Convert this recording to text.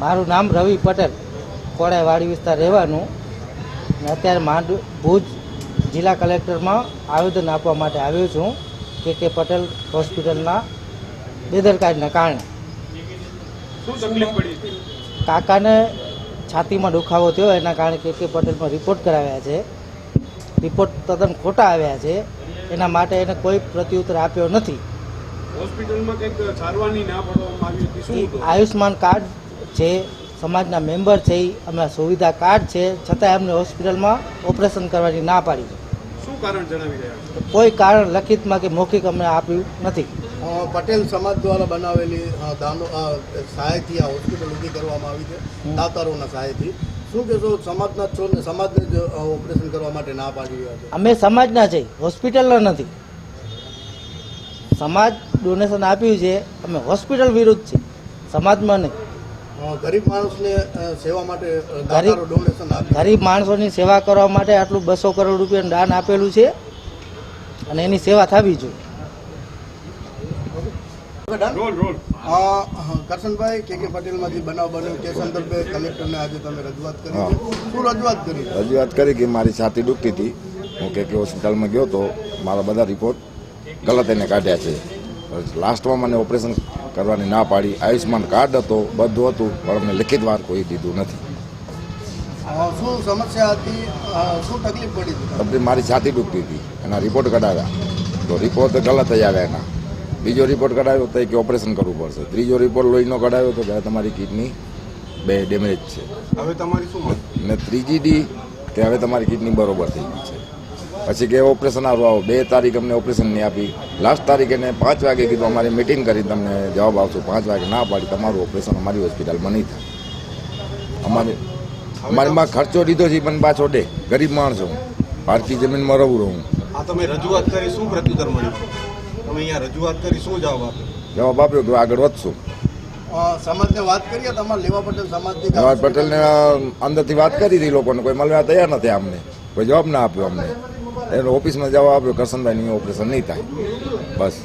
મારું નામ રવિ પટેલ. કોડાયવાડી વિસ્તાર રહેવાનું. અને અત્યારે માંડ ભુજ જિલ્લા કલેક્ટરમાં આવેદન આપવા માટે આવ્યો છું કે કે પટેલ હોસ્પિટલના બેદરકારીના કારણે. કાકાને છાતીમાં દુખાવો થયો એના કારણે કે કે પટેલમાં રિપોર્ટ કરાવ્યા છે. રિપોર્ટ તદ્દન ખોટા આવ્યા છે. એના માટે એને કોઈ પ્રત્યુત્તર આપ્યો નથી. હોસ્પિટલમાં કંઈક સારવારની ના પાડવામાં આવી હતી. શું આયુષ્માન કાર્ડ છે સમાજના મેમ્બર છે એ અમે સુવિધા કાર્ડ છે છતાં એમને હોસ્પિટલમાં ઓપરેશન કરવાની ના પાડી છે. શું કારણ જણાવી રહ્યા કોઈ કારણ લખિતમાં કે મૌખિક અમને આપ્યું નથી. પટેલ સમાજ દ્વારા બનાવેલી દાનો સહાયથી આ હોસ્પિટલ ઊભી કરવામાં આવી છે. દાતારોના સહાયથી. શું કહેશો સમાજના છો સમાજને ઓપરેશન કરવા માટે ના પાડી રહ્યા છે? અમે સમાજના છે હોસ્પિટલના નથી. સમાજ ડોનેશન આપ્યું છે અમે હોસ્પિટલ વિરુદ્ધ છે. સમાજમાં નહીં. ગરીબ માણસને સેવા માટે ગરીબ- દાતારો ડોનેશન આપે ગરીબ માણસોની સેવા કરવા માટે આટલું બસો કરોડ રૂપિયાનું દાન આપેલું છે અને એની સેવા થવી જોઈએ. કરશનભાઈ કે કે પટેલમાં જે બનાવ બન્યો તે સંદર્ભે કલેક્ટરને આજે તમે રજૂઆત કરી શું રજૂઆત કરી? રજૂઆત કરી કે મારી છાતી દુખતી હતી. હું કે કે હોસ્પિટલમાં ગયો તો મારા બધા રિપોર્ટ ગલત એને કાઢ્યા છે. લાસ્ટમાં મને ઓપરેશન કરવાની ના પાડી. આયુષ્યમાન કાર્ડ હતો બધું હતું પણ અમને લિખિત વાર કોઈ દીધું નથી. શું સમસ્યા હતી? શું તકલીફ પડી તકલીફ મારી છાતી દુખતી હતી. એના રિપોર્ટ કઢાવ્યા. તો રિપોર્ટ ગલત જ આવ્યા એના. બીજો રિપોર્ટ કઢાવ્યો તો એ કે ઓપરેશન કરવું પડશે. ત્રીજો રિપોર્ટ લોહીનો કઢાવ્યો તો કે તમારી કિડની બે ડેમેજ છે. હવે તમારી શું ને ત્રીજી ડી કે હવે તમારી કિડની બરોબર થઈ ગઈ છે. પછી કે ઓપરેશન આવો આવો. બે તારીખ અમને ઓપરેશન નહીં આપી. લાસ્ટ તારીખ એને પાંચ વાગે કીધું અમારી મિટિંગ કરી તમને જવાબ આવશું પાંચ વાગે ના પાડી તમારું ઓપરેશન અમારી હોસ્પિટલમાં નહીં થાય. અમારે અમારી માં ખર્ચો લીધો છે પણ પાછો ડે ગરીબ માણસો. હું પારકી જમીનમાં રહું રહું. આ તમે રજૂઆત કરી શું પ્રત્યુત્તર મળ્યું? તમે અહીંયા રજૂઆત કરી શું જવાબ આપ્યો? જવાબ આપ્યો કે આગળ વધશું. સમાજને વાત કરીએ તમારા લેવા પટેલ સમાજથી જવાહર પટેલને અંદરથી વાત કરી હતી લોકોને. કોઈ મળવા તૈયાર નથી અમને કોઈ જવાબ ના આપ્યો અમને. એનો ઓફિસમાં જવાબ આપ્યો કરશનભાઈ ઓપરેશન નહીં થાય. બસ.